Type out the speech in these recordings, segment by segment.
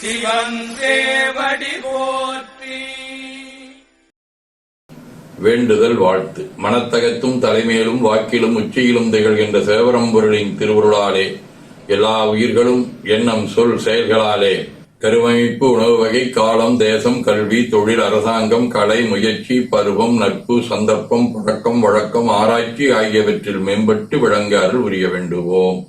சிவன் போற்றி. வேண்டுதல் வாழ்த்து. மனத்தகத்தும் தலைமையிலும் வாக்கிலும் உச்சியிலும் திகழ்கின்ற சேவரம்பொருளின் திருவுருளாலே எல்லா உயிர்களும் எண்ணம் சொல் செயல்களாலே. கருவமைப்பு உணவு வகை காலம் தேசம் கல்வி தொழில் அரசாங்கம் கலை முயற்சி பருவம் நட்பு சந்தர்ப்பம் பழக்கம் வழக்கம் ஆராய்ச்சி ஆகியவற்றில் மேம்பட்டு விளங்க அருள் உரிய வேண்டுவோம்.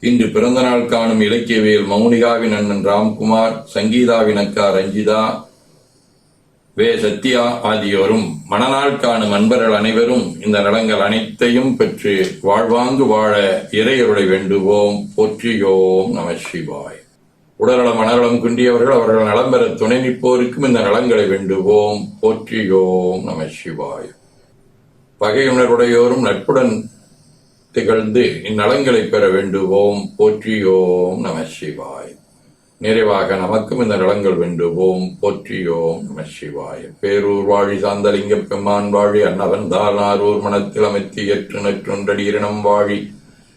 இன்று பிறந்தநாள் காணும் இலக்கியவியல் மௌனிகாவின் அண்ணன் ராம்குமார் சங்கீதாவின் அக்கா ரஞ்சிதா வே. சத்யா ஆகியோரும் மணநாள் காணும் அன்பர்கள் அனைவரும் இந்த நலங்கள் அனைத்தையும் பெற்று வாழ்வாங்கு வாழ இறையருளை வேண்டுவோம். போற்றியோம் நம சிவாய். உடல்நலம் மனநலம் குன்றியவர்கள் அவர்கள் நலம் பெற துணை நிற்போருக்கும் இந்த நலங்களை வேண்டுவோம். போற்றியோம் நம சிவாய். பகையுணர்வுடையோரும் நட்புடன் திகழ்ந்து இந்நலங்களை பெற வேண்டுவோம். போற்றியோம் நம சிவாய். நிறைவாக நமக்கும் இந்த நலங்கள் வேண்டுவோம். போற்றியோம் நம சிவாய். பேரூர் வாழி சாந்தலிங்க பெம்மான் வாழி அன்னவன் தானாரூர் மனத்தில் அமைத்து எற்று நற்றொன்றடியினம் வாழி.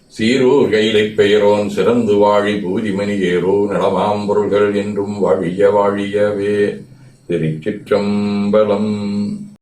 சீரூர் கைலை பெயரோன் சிறந்து வாழி பூதிமணி ஏறோ நலமாம் பொருள்கள் என்றும் வாழிய வாழியவே. திருச்சிற்றம்பலம்